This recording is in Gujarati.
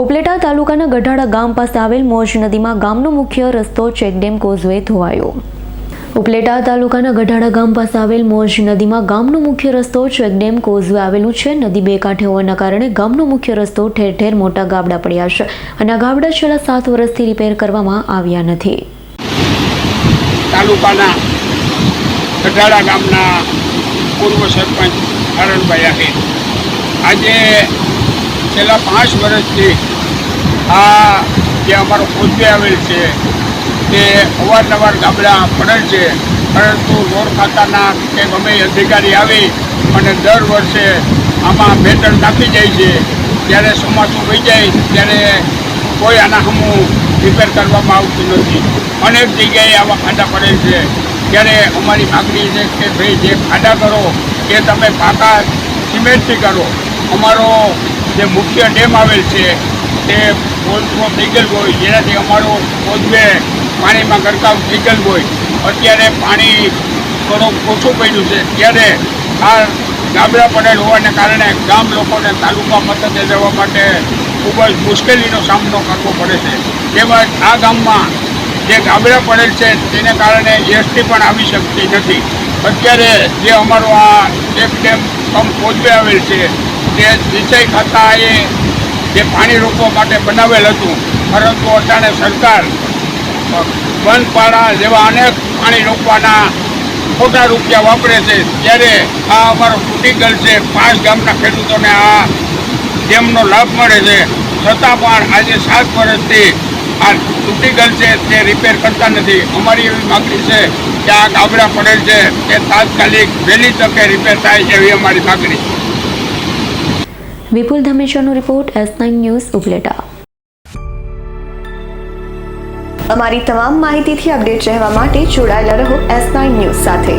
ઉપલેટા તાલુકાના ગઢાડા ગામ પાસે આવેલ મોજ નદીમાં ગામનો મુખ્ય રસ્તો ચેકડેમ કોઝવે ધોવાયો. ઉપલેટા તાલુકાના ગઢાડા ગામ પાસે આવેલ મોજ નદીમાં ગામનો મુખ્ય રસ્તો ચેકડેમ કોઝવે આવેલું છે. નદી બે કાંઠે હોવાના કારણે ગામનો મુખ્ય રસ્તો ઠેર ઠેર મોટા ગાબડા પડ્યા છે અને આ ગાબડા છેલ્લા સાત વર્ષથી રિપેર કરવામાં આવ્યા નથી. તાલુકાના ગઢાડા ગામના પૂર્વ સરપંચ હરણભાઈ આજે છેલ્લા પાંચ વર્ષથી આ જે અમારો કોચવે આવેલ છે, તે અવારનવાર ગાબડા પડે છે, પરંતુ રોડ ખાતાના કે ગમે અધિકારી આવી અને દર વર્ષે આમાં ભેટર નાખી જાય છે જ્યારે ચોમાસું વહી જાય, ત્યારે કોઈ આના હમું રિપેર કરવામાં આવતું નથી. અનેક જગ્યાએ આવા ખાડા પડેલ છે. ત્યારે અમારી માગણી છે કે ભાઈ, જે ખાડા કરો, એ તમે પાકા સિમેન્ટથી કરો. અમારો જે મુખ્ય ડેમ આવેલ છે, તે ઓવરફ્લો થઈ ગયેલ હોય, જેનાથી અમારો કોઝવે પાણીમાં ગરકાવ થઈ ગયેલ હોય. અત્યારે પાણી થોડું ઓછું પડ્યું છે. ત્યારે આ ગાબડા પડેલ હોવાને કારણે ગામ લોકોને તાલુકા મથકે જવા માટે ખૂબ જ મુશ્કેલીનો સામનો કરવો પડે છે. તેમજ આ ગામમાં જે ગાબડા પડેલ છે, તેને કારણે એસટી પણ આવી શકતી નથી. અત્યારે જે અમારો આ એક ડેમ કમ કોચવે આવેલ છે તે સિંચાઈ ખાતાએ જે પાણી રોકવા માટે બનાવેલ હતું. પરંતુ અટાણે સરકાર બંધપાળા જેવા અનેક પાણી રોકવાના ખોટા રૂપિયા વાપરે છે. ત્યારે આ અમારો ક્રિટિકલ છે, પાંચ ગામના ખેડૂતોને આ ડેમનો લાભ મળે છે. છતાં પણ આજે સાત વર્ષથી આ ક્રિટિકલ છે તે રિપેર કરતા નથી. અમારી એવી માગણી છે કે આ ગાબડા પડેલ છે, તે તાત્કાલિક વહેલી તકે રિપેર થાય એવી અમારી માગણી Vipul ધમેશાનો report S nine news Upleta. અમારી તમામ માહિતીથી અપડેટ રહેવા માટે જોડાયેલા રહો એસ નાઇન ન્યૂઝ સાથે.